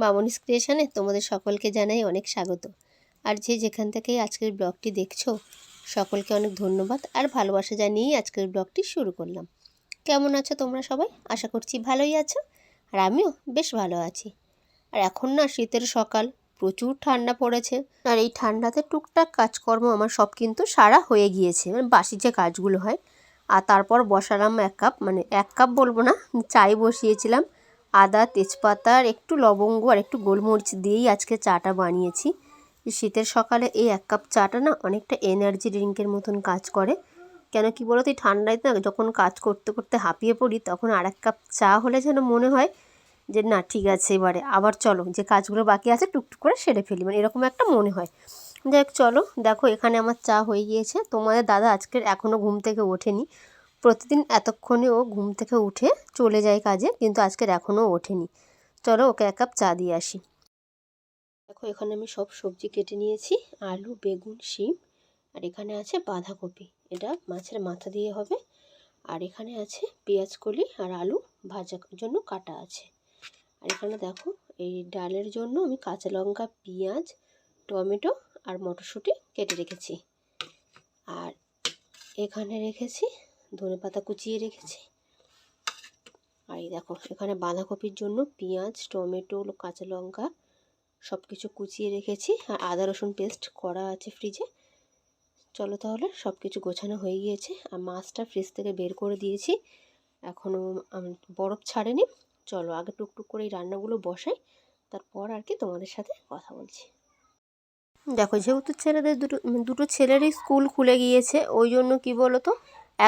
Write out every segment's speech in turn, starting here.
মামনিস ক্রিয়েশনে তোমাদের সকলকে জানাই অনেক স্বাগত। আর যে যেখান থেকেই আজকের ব্লগটি দেখছ, সকলকে অনেক ধন্যবাদ আর ভালোবাসা জানিয়েই আজকের ব্লগটি শুরু করলাম। কেমন আছো তোমরা সবাই? আশা করছি ভালোই আছো আর আমিও বেশ ভালো আছি। আর এখন না শীতের সকাল, প্রচুর ঠান্ডা পড়েছে। আর এই ঠান্ডাতে টুকটাক কাজকর্ম আমার সব কিন্তু সারা হয়ে গিয়েছে মানে বাসি যে কাজগুলো হয়। আর তারপর বসালাম এক কাপ মানে এক কাপ বলব না, চাই বসিয়েছিলাম। আদা, তেজপাতা আর একটু লবঙ্গ আর একটু গোলমরিচ দিয়েই আজকে চাটা বানিয়েছি। শীতের সকালে এই এক কাপ চাটা না অনেকটা এনার্জি ড্রিঙ্কের মতন কাজ করে। কেন কি বলো তো ঠান্ডায় না যখন কাজ করতে করতে হাঁপিয়ে পড়ি, তখন আর এক কাপ চা হলে যেন মনে হয় যে, না, ঠিক আছে এবারে, আবার চলো, যে কাজগুলো বাকি আছে টুকটুক করে সেরে ফেলি। মানে এরকম একটা মনে হয়। দেখ চলো, দেখো এখানে আমার চা হয়ে গিয়েছে। তোমাদের দাদা আজকের এখনও ঘুম থেকে ওঠেনি। প্রতিদিন এতক্ষণে ও ঘুম থেকে উঠে চলে যায় কাজে, কিন্তু আজকের এখনও ওঠেনি। চলো ওকে এক কাপ চা দিয়ে আসি। দেখো, এখানে আমি সব সবজি কেটে নিয়েছি, আলু, বেগুন, শিম, আর এখানে আছে বাঁধাকপি। এটা মাছের মাথা দিয়ে হবে। আর এখানে আছে পেঁয়াজ কলি আর আলু ভাজার জন্য কাটা আছে। আর এখানে দেখো, এই ডালের জন্য আমি কাঁচা লঙ্কা, পেঁয়াজ, টমেটো আর মটরশুঁটি কেটে রেখেছি। আর এখানে রেখেছি ধনে পাতা কুচিয়ে রেখেছি। আর এই দেখো, এখানে বাঁধাকপির জন্য পেঁয়াজ, টমেটো, কাঁচা লঙ্কা সব কিছু কুচিয়ে রেখেছি। আর আদা, রসুন পেস্ট করা আছে ফ্রিজে চলো তাহলে সব কিছু গোছানো হয়ে গিয়েছে। আর মাছটা ফ্রিজ থেকে বের করে দিয়েছি। এখনও বরফ ছাড়েনি। চলো আগে টুকটুক করে এই রান্নাগুলো বসাই। তারপর আর কি তোমাদের সাথে কথা বলছি। দেখো, যেহেতু ছেলেদের দুটো দুটো ছেলেরই স্কুল খুলে গিয়েছে, ওই জন্য কী বলো তো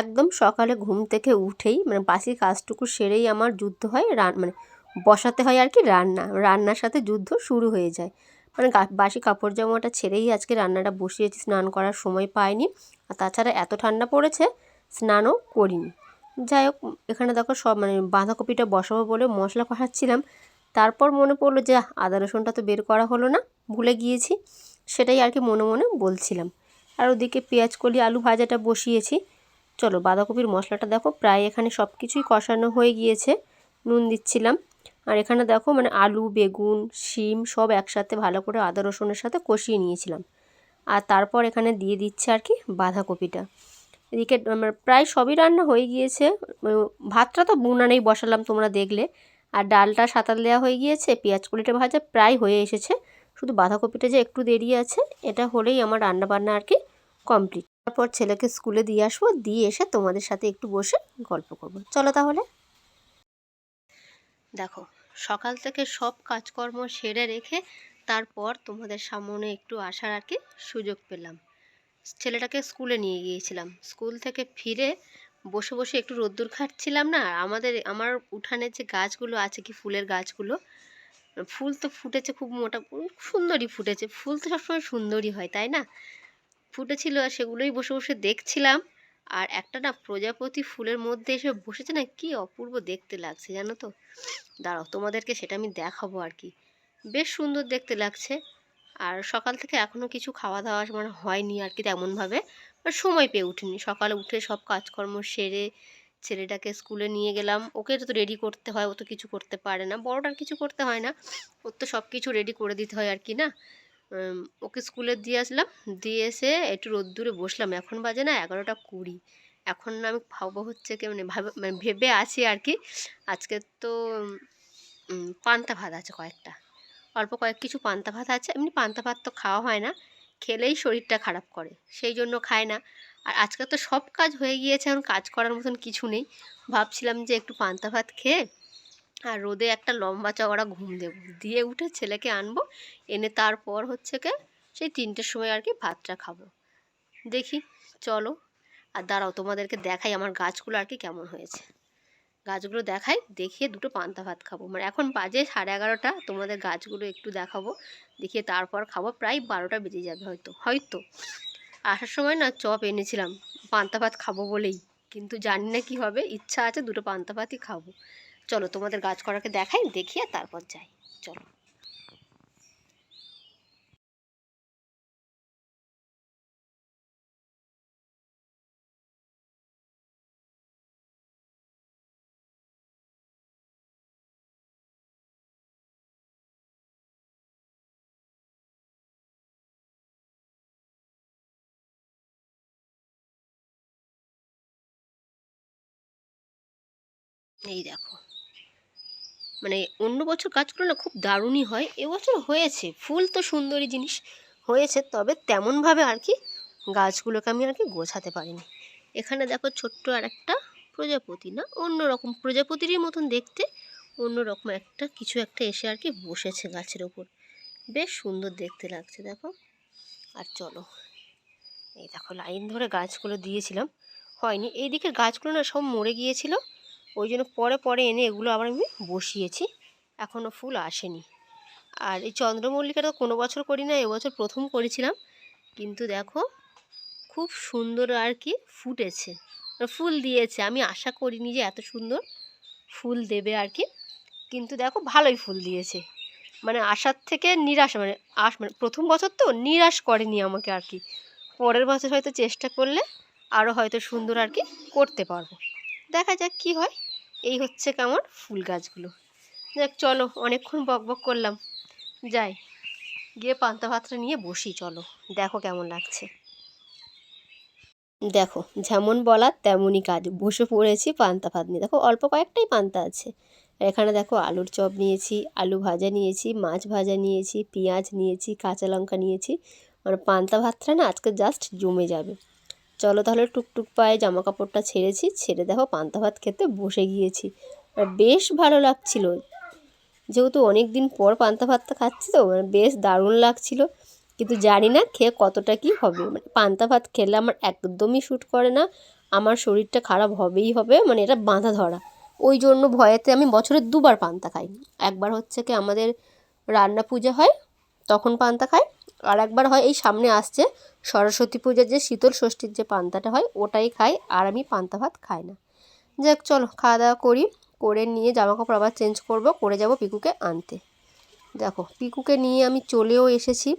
একদম সকালে ঘুম থেকে উঠেই মানে বাসি কাজটুকু সেরেই আমার যুদ্ধ হয়, রান মানে বসাতে হয় আর কি রান্না। রান্নার সাথে যুদ্ধ শুরু হয়ে যায়। মানে বাসি কাপড় জামাটা ছেড়েই আজকে রান্নাটা বসিয়েছি, স্নান করার সময় পাইনি। আর তাছাড়া এত ঠান্ডা পড়েছে, স্নানও করিনি। যাই হোক, এখানে দেখো সব মানে বাঁধাকপিটা বসাবো বলে মশলা কষাচ্ছিলাম। তারপর মনে পড়ল যে আদা রসুনটা তো বের করা হলো না, ভুলে গিয়েছি। সেটাই আর কি মনে মনে বলছিলাম। আর ওদিকে পেঁয়াজ কলি আলু ভাজাটা বসিয়েছি। চলো বাঁধাকপির মশলাটা দেখো, প্রায় এখানে সব কিছুই কষানো হয়ে গিয়েছে। নুন দিচ্ছিলাম। আর এখানে দেখো মানে আলু, বেগুন, শিম সব একসাথে ভালো করে আদা, রসুনের সাথে কষিয়ে নিয়েছিলাম। আর তারপর এখানে দিয়ে দিচ্ছে আর কি বাঁধাকপিটা। এদিকে আমার প্রায় সবই রান্না হয়ে গিয়েছে। ভাতটা তো বুনানেই বসালাম তোমরা দেখলে। আর ডালটা সাঁতার দেওয়া হয়ে গিয়েছে, পেঁয়াজ কলিটা ভাজা প্রায় হয়ে এসেছে। শুধু বাঁধাকপিটা যে একটু দেরি আছে, এটা হলেই আমার রান্নাবান্না আর কি কমপ্লিট। তারপর ছেলেকে স্কুলে দিয়ে আসব, দিয়ে এসে তোমাদের সাথে একটু বসে গল্প করব। চলো তাহলে। দেখো, সকাল থেকে সব কাজকর্ম সেরে রেখে তারপর তোমাদের সামনে একটু আসার আর কি সুযোগ পেলাম। ছেলেটাকে স্কুলে নিয়ে গিয়েছিলাম। স্কুল থেকে ফিরে বসে বসে একটু রোদ্দুর খাটছিলাম না আমাদের, আমার উঠানে যে গাছগুলো আছে কি ফুলের গাছগুলো, ফুল তো ফুটেছে খুব মোটা সুন্দরই ফুটেছে। ফুল তো সবসময় সুন্দরই হয়, তাই না? ফুটেছিল আর সেগুলোই বসে বসে দেখছিলাম। আর একটা না প্রজাপতি ফুলের মধ্যে এসে বসেছে না, কি অপূর্ব দেখতে লাগছে জানো তো? দাঁড়াও, তোমাদেরকে সেটা আমি দেখাবো আর কি। বেশ সুন্দর দেখতে লাগছে। আর সকাল থেকে এখনও কিছু খাওয়া দাওয়া মানে হয়নি আর কি তেমনভাবে। সময় পেয়ে উঠিনি। সকালে উঠে সব কাজকর্ম সেরে ছেলেটাকে স্কুলে নিয়ে গেলাম। ওকে তো রেডি করতে হয়, ও তো কিছু করতে পারে না। বড়টার কিছু করতে হয় না। ওর তো সব কিছু রেডি করে দিতে হয় আর কি না? ওকে স্কুলে দিয়ে আসলাম। দিয়ে এসে একটু রোদ্দুরে বসলাম। এখন বাজে না এগারোটা কুড়ি। এখন আমি ভাববো হচ্ছে কি মানে ভাবে মানে ভেবে আছি আর কি। আজকে তো পান্তা ভাত আছে কয়েকটা। অল্প কয়েক কিছু পান্তা ভাত আছে। এমনি পান্তা ভাত তো খাওয়া হয় না। খেলেই শরীরটা খারাপ করে। সেই জন্য খায় না। আর আজকে তো সব কাজ হয়ে গিয়েছে। এখন কাজ করার মতন কিছু নেই। ভাবছিলাম যে একটু পান্তা ভাত খেয়ে আর রোদে একটা লম্বা চওড়া ঘুম দেবো, দিয়ে উঠে ছেলেকে আনব, এনে তারপর হচ্ছে কে, সেই তিনটের সময় আর কি ভাতটা খাব। দেখি, চলো, আর দাঁড়াও, তোমাদেরকে দেখাই আমার গাছগুলো আর কি কেমন হয়েছে। গাছগুলো দেখাই, দেখিয়ে দুটো পান্তা ভাত খাব। মানে এখন বাজে সাড়ে এগারোটা, তোমাদের গাছগুলো একটু দেখাবো, দেখিয়ে তারপর খাব, প্রায় বারোটা বেজে যাবে হয়তো হয়তো। আসার সময় না চপ এনেছিলাম, পান্তা ভাত খাব বলেই, কিন্তু জানি না কী হবে, ইচ্ছা আছে দুটো পান্তা ভাতই খাব। চলো তোমাদের গাছ করাকে দেখাই দেখিয়ে তারপর যাই। চলো। এই দেখো। মানে অন্য বছর গাছগুলো না খুব দারুণই হয়। এবছর হয়েছে, ফুল তো সুন্দরী জিনিস হয়েছে, তবে তেমনভাবে আর কি গাছগুলোকে আমি আর কি গোছাতে পারিনি। এখানে দেখো ছোট্ট আর একটা প্রজাপতি না? অন্য রকম প্রজাপতিরই মতন দেখতে অন্য রকম একটা, কিছু একটা এসে আর কি বসেছে গাছের ওপর। বেশ সুন্দর দেখতে লাগছে, দেখো। আর চলো, এই দেখো লাইন ধরে গাছগুলো দিয়েছিলাম। হয়নি এই এইদিকে গাছগুলো না সব মরে গিয়েছিল। ওই জন্য পরে পরে এনে এগুলো আবার আমি বসিয়েছি। এখনও ফুল আসেনি। আর এই চন্দ্রমল্লিকাটা কোনো বছর করি না, এবছর প্রথম করেছিলাম। কিন্তু দেখো, খুব সুন্দর আর কি ফুটেছে। ফুল দিয়েছে। আমি আশা করিনি যে এত সুন্দর ফুল দেবে আর কি। কিন্তু দেখো, ভালোই ফুল দিয়েছে। মানে আশার থেকে নিরাশ মানে আস মানে প্রথম বছর তো নিরাশ করেনি আমাকে আর কি। পরের বছর হয়তো চেষ্টা করলে আরও হয়তো সুন্দর আর কি করতে পারব। দেখা যাক কি হয়। এই হচ্ছে কেমন ফুল গাছগুলো। দেখ চলো, অনেকক্ষণ বক বক করলাম। যাই, গিয়ে পান্তা ভাতটা নিয়ে বসি, চলো। দেখো কেমন লাগছে। দেখো, যেমন বলার তেমনই কাজ। বসে পড়েছি পান্তা ভাত নিয়ে। দেখো, অল্প কয়েকটাই পান্তা আছে। এখানে দেখো, আলুর চপ নিয়েছি, আলু ভাজা নিয়েছি, মাছ ভাজা নিয়েছি, পেঁয়াজ নিয়েছি, কাঁচা লঙ্কা নিয়েছি। মানে পান্তা ভাতটা না, আজকে জাস্ট জমে যাবে। চলো তাহলে টুকটুক পায়ে জামা কাপড়টা ছেড়েছি, ছেড়ে দেখো পান্তা ভাত খেতে বসে গিয়েছি। আর বেশ ভালো লাগছিল। যেহেতু অনেক দিন পর পান্তা ভাতটা খাচ্ছি তো মানে বেশ দারুণ লাগছিল। কিন্তু জানি না খেয়ে কতটা কি হবে। মানে পান্তা ভাত খেলে আমার একদমই শ্যুট করে না, আমার শরীরটা খারাপ হবেই হবে মানে এটা বাঁধা ধরা। ওই জন্য ভয়েতে আমি বছরে দুবার পান্তা খাই। একবার হচ্ছে কি আমাদের রান্না পূজা হয়, তখন পান্তা খাই আর একবার হয় এই সামনে আসছে, সরস্বতী পূজার যে শীতল ষষ্ঠীর যে পান্তাটা হয়, ওটাই খাই আর আমি পান্তা ভাত খাই না। যাক, চলো খাওয়া দাওয়া করি, করে নিয়ে জামা কাপড় আবার চেঞ্জ করব, করে যাব পিকুকে আনতে। দেখো, পিকুকে নিয়ে আমি চলেও এসেছি,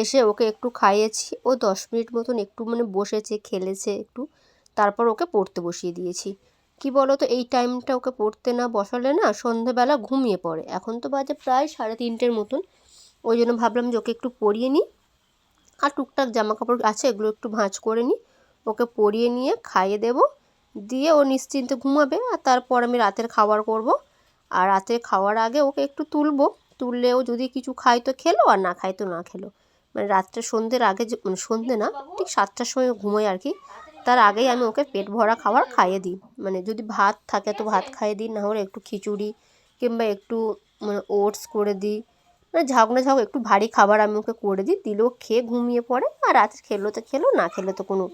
এসে ওকে একটু খাইয়েছি, ও দশ মিনিট মতন একটু মানে বসেছে, খেলেছে একটু, তারপর ওকে পড়তে বসিয়ে দিয়েছি। কি বলো তো এই টাইমটা ওকে পড়তে না বসালে না সন্ধেবেলা ঘুমিয়ে পড়ে, এখন তো বাজে প্রায় সাড়ে তিনটের মতন ওই জন্য ভাবলাম যে ওকে একটু পরিয়ে নিই। আর টুকটাক জামা কাপড় আছে, এগুলো একটু ভাঁজ করে নিই। ওকে পরিয়ে নিয়ে খাইয়ে দেবো। দিয়ে ও নিশ্চিন্তে ঘুমাবে আর তারপর আমি রাতের খাবার করব। আর রাতে খাওয়ার আগে ওকে একটু তুলবো। তুললেও যদি কিছু খায় তো খেলো আর না খায় তো না খেলো। মানে রাত্রে সন্ধ্যের আগে মানে সন্ধ্যে না, ঠিক সাতটার সময় ঘুমোয় আর কি। তার আগেই আমি ওকে পেট ভরা খাবার খাইয়ে দিই। মানে যদি ভাত থাকে তো ভাত খাইয়ে দিই, না হলে একটু খিচুড়ি কিংবা একটু মানে ওটস করে দিই। মানে ঝাঁক না ঝাঁক, একটু ভারী খাবার আমি ওকে করে দিই, দিলেও খেয়ে ঘুমিয়ে পড়ে, আর রাতে খেলো তো খেলো, না খেলে তো কোনো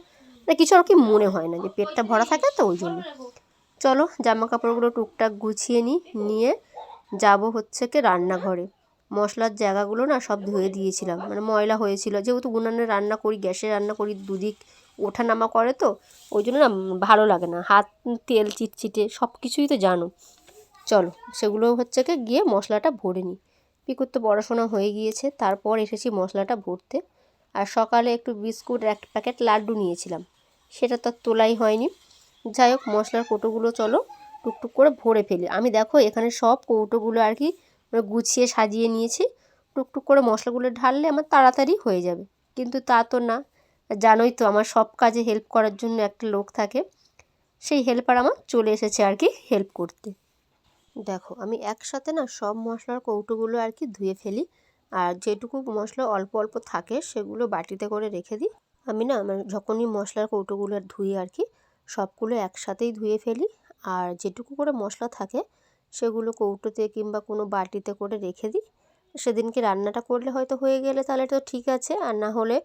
মানে কিছু আর কি মনে হয় না যে পেটটা ভরা থাকে তো ওই জন্য। চলো জামা কাপড়গুলো টুকটাক গুছিয়ে নিই, নিয়ে যাব হচ্ছে কি রান্নাঘরে। মশলার জায়গাগুলো না সব ধুয়ে দিয়েছিলাম। মানে ময়লা হয়েছিল, যেহেতু উনানে রান্না করি, গ্যাসে রান্না করি, দুদিক ওঠা নামা করে তো, ওই জন্য না ভালো লাগে না। হাত, তেল, চিটচিটে সব কিছুই তো জানো। চলো, সেগুলো হচ্ছে কি গিয়ে মশলাটা ভরে নিই। পিকুর করতে পড়াশোনা হয়ে গিয়েছে, তারপর এসেছি মশলাটা ভরতে আর সকালে একটু বিস্কুট এক প্যাকেট লাড্ডু নিয়েছিলাম, সেটা তো তোলাই হয়নি। যাই হোক, মশলার কৌটোগুলো চলো টুকটুক করে ভরে ফেলি। আমি দেখো, এখানে সব কৌটোগুলো আর কি গুছিয়ে সাজিয়ে নিয়েছি। টুকটুক করে মশলাগুলো ঢাললে আমার তাড়াতাড়ি হয়ে যাবে। কিন্তু তা তো না, জানোই তো আমার সব কাজে হেল্প করার জন্য একটা লোক থাকে। সেই হেল্পার আমার চলে এসেছে আর কি হেল্প করতে। দেখো, আমি একসাথে না সব মশলার কৌটোগুলো আর কি ধুয়ে ফেলি। আর যেটুকু মশলা অল্প অল্প থাকে সেগুলো বাটিতে করে রেখে দিই। আমি না মানে যখনই মশলার কৌটোগুলো ধুই আর কি, সবগুলো একসাথেই ধুয়ে ফেলি। আর যেটুকু করে মশলা থাকে সেগুলো কৌটোতে কিংবা কোনো বাটিতে করে রেখে দিই। সেদিনকে রান্নাটা করলে হয়তো হয়ে গেলে তাহলে তো ঠিক আছে, আর না হলে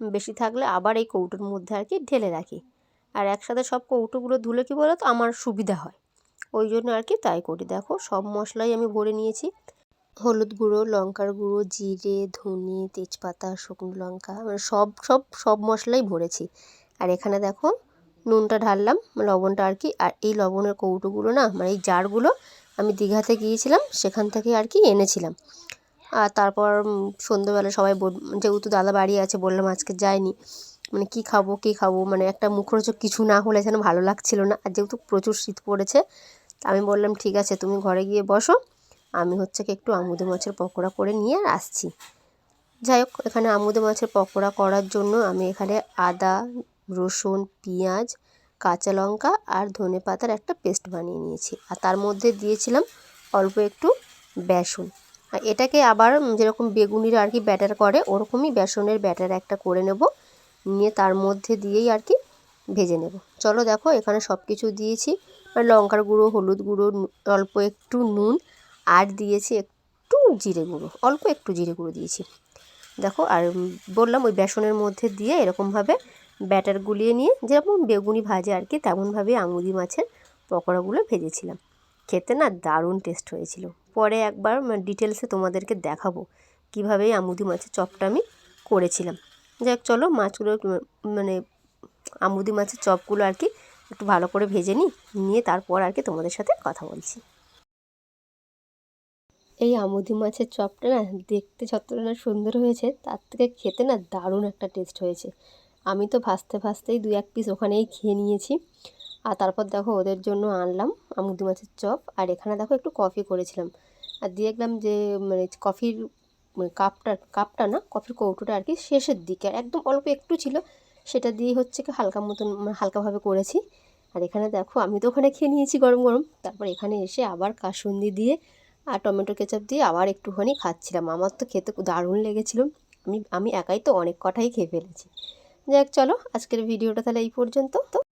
বেশি থাকলে আবার এই কৌটোর মধ্যে আর কি ঢেলে রাখি। আর একসাথে সব কৌটোগুলো ধুলে কি বলো তো আমার সুবিধা হয়। ওই জন্য আর কি তাই করি। দেখো সব মশলাই আমি ভরে নিয়েছি। হলুদ গুঁড়ো, লঙ্কার গুঁড়ো, জিরে, ধনে, তেজপাতা, শুকনো লঙ্কা মানে সব সব সব মশলাই ভরেছি। আর এখানে দেখো নুনটা ঢাললাম, লবণটা আর কি, আর এই লবণের কৌটোগুলো না মানে এই জারগুলো আমি দীঘাতে গিয়েছিলাম, সেখান থেকে আর কি এনেছিলাম। আর তারপর সন্ধ্যেবেলা সবাই যেহেতু দাদা বাড়ি আছে, বললাম আজকে যায়নি মানে কি খাব, কী খাব মানে একটা মুখরোচক কিছু না হলে যেন ভালো লাগছিল না। আর যেহেতু প্রচুর শীত পড়েছে আমি বললাম, ঠিক আছে, তুমি ঘরে গিয়ে বসো। আমি হচ্ছে কি একটু আমুদে মাছের পকোড়া করে নিয়ে আসছি। যাই হোক, এখানে আমুদে মাছের পকোড়া করার জন্য আমি এখানে আদা, রসুন, পেঁয়াজ, কাঁচা লঙ্কা আর ধনে পাতার একটা পেস্ট বানিয়ে নিয়েছি। আর তার মধ্যে দিয়েছিলাম অল্প একটু বেসন। আর এটাকে আবার যেরকম বেগুনির আর কি ব্যাটার করে, ওরকমই বেসনের ব্যাটার একটা করে নেব। নিয়ে তার মধ্যে দিয়েই আর কি ভেজে নেব। চলো দেখো, এখানে সব কিছু দিয়েছি। লঙ্কার গুঁড়ো, হলুদ গুঁড়ো অল্প একটু নুন আর দিয়েছি একটু জিরে গুঁড়ো, অল্প একটু জিরে গুঁড়ো দিয়েছি। দেখো, আর বললাম ওই বেসনের মধ্যে দিয়ে এরকমভাবে ব্যাটার গুলিয়ে নিয়ে যেরকম বেগুনি ভাজে আর কি, তেমনভাবে আঙুরি মাছের পকোড়াগুলো ভেজেছিলাম। খেতে না দারুণ টেস্ট হয়েছিল। পরে একবার ডিটেলসে তোমাদেরকে দেখাবো কীভাবে আমুদি মাছের চপটা আমি করেছিলাম। যাক, চলো মাছগুলো মানে আমুদি মাছের চপগুলো আর কি একটু ভালো করে ভেজে নিই, নিয়ে তারপর আর কি তোমাদের সাথে কথা বলছি। এই আমুদি মাছের চপটা না দেখতে যতটা না সুন্দর হয়েছে, তার থেকে খেতে না দারুণ একটা টেস্ট হয়েছে। আমি তো ভাজতে ভাজতেই দু এক পিস ওখানেই খেয়ে নিয়েছি। আর তারপর দেখো ওদের জন্য আনলাম আমুদি মাছের চপ, আর এখানে দেখো একটু কফি করেছিলাম। আর দিয়ে দেখলাম যে মানে কফির মানে কাপটা কাপটা না কফির কৌটোটা আর কি শেষের দিকে, আর একদম অল্প একটু ছিল, সেটা দিয়ে হচ্ছে কি হালকা মতন মানে হালকাভাবে করেছি। আর এখানে দেখো, আমি তো ওখানে খেয়ে নিয়েছি গরম গরম। তারপর এখানে এসে আবার কাসুন্দি দিয়ে আর টমেটো কেচাপ দিয়ে আবার একটুখানি খাচ্ছিলাম। আমার তো খেতে দারুণ লেগেছিল। আমি আমি একাই তো অনেক কটাই খেয়ে ফেলেছি। যাক, চলো আজকের ভিডিওটা তাহলে এই পর্যন্ত। তো